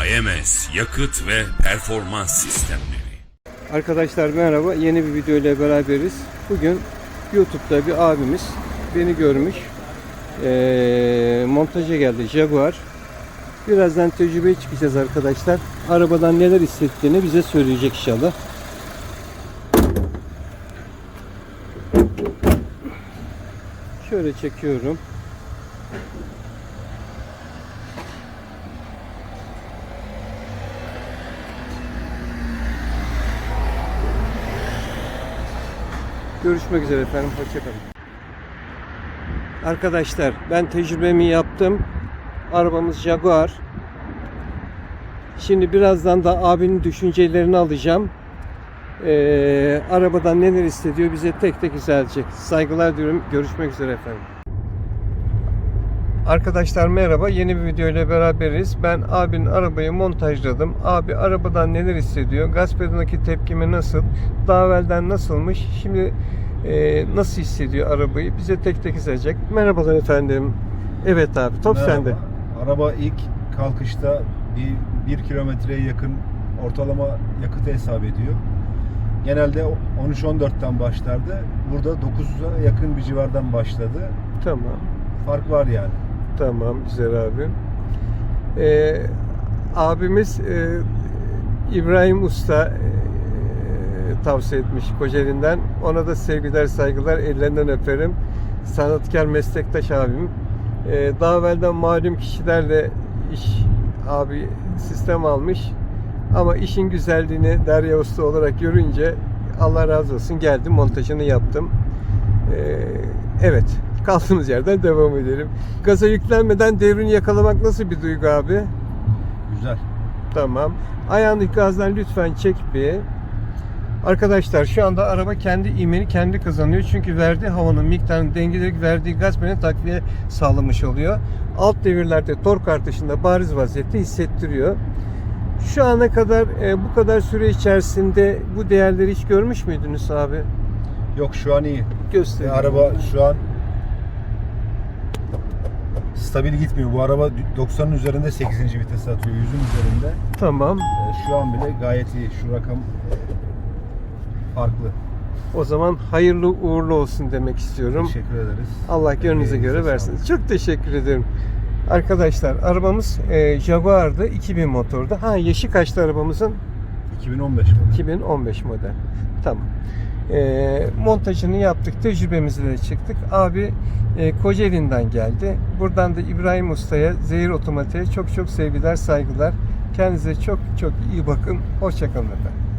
AMS Yakıt ve Performans Sistemleri Arkadaşlar merhaba. Yeni bir video ile beraberiz. Bugün YouTube'da bir abimiz beni görmüş. Ee, montaja geldi Jaguar. Birazdan tecrübeye çıkacağız arkadaşlar. Arabadan neler hissettiğini bize söyleyecek inşallah. Şöyle çekiyorum. Görüşmek üzere efendim. Hoşçakalın. Arkadaşlar ben tecrübemi yaptım. Arabamız Jaguar. Şimdi birazdan da abinin düşüncelerini alacağım. Ee, arabadan neler hissediyor bize tek tek izah edecek. Saygılar diyorum. Görüşmek üzere efendim. Arkadaşlar merhaba. Yeni bir video ile beraberiz. Ben abinin arabayı montajladım. Abi arabadan neler hissediyor? Gaz pedalındaki tepkimi nasıl? Daha evvelden nasılmış? Şimdi e, nasıl hissediyor arabayı? Bize tek tek izleyecek. Merhabalar efendim. Evet abi top Merhaba. sende. Araba ilk kalkışta bir, bir kilometreye yakın ortalama yakıt hesap ediyor. Genelde 13-14'ten başlardı. Burada 9'a yakın bir civardan başladı. Tamam. Fark var yani. Tamam güzel abi. Ee, abimiz e, İbrahim Usta e, tavsiye etmiş Kocaeli'nden. Ona da sevgiler saygılar ellerinden öperim. Sanatkar meslektaş abim. Ee, daha evvelden malum kişilerle iş abi sistem almış. Ama işin güzelliğini Derya Usta olarak görünce Allah razı olsun geldim montajını yaptım. Ee, evet kaldığımız yerden devam edelim. Gaza yüklenmeden devrini yakalamak nasıl bir duygu abi? Güzel. Tamam. Ayağındaki gazdan lütfen çek bir. Arkadaşlar şu anda araba kendi ivmeni kendi kazanıyor. Çünkü verdiği havanın miktarını dengeleyerek verdiği gaz beni takviye sağlamış oluyor. Alt devirlerde tork artışında bariz vaziyette hissettiriyor. Şu ana kadar e, bu kadar süre içerisinde bu değerleri hiç görmüş müydünüz abi? Yok şu an iyi. Göstereyim. Ve araba şu an stabil gitmiyor. Bu araba 90'ın üzerinde 8. vites atıyor. 100'ün üzerinde. Tamam. Ee, Şu an bile gayet iyi. Şu rakam e, farklı. O zaman hayırlı uğurlu olsun demek istiyorum. Teşekkür ederiz. Allah gönlünüze Elinize göre sağlık. versin. Çok teşekkür ederim. Arkadaşlar arabamız e, Jaguar'dı 2000 motordu. Ha yaşı kaçtı arabamızın? 2015 model. 2015 model. Tamam. E, montajını yaptık. Tecrübemizle de çıktık. Abi e, Kocaeli'nden geldi. Buradan da İbrahim Usta'ya, Zehir Otomatik'e çok çok sevgiler, saygılar. Kendinize çok çok iyi bakın. Hoşçakalın efendim.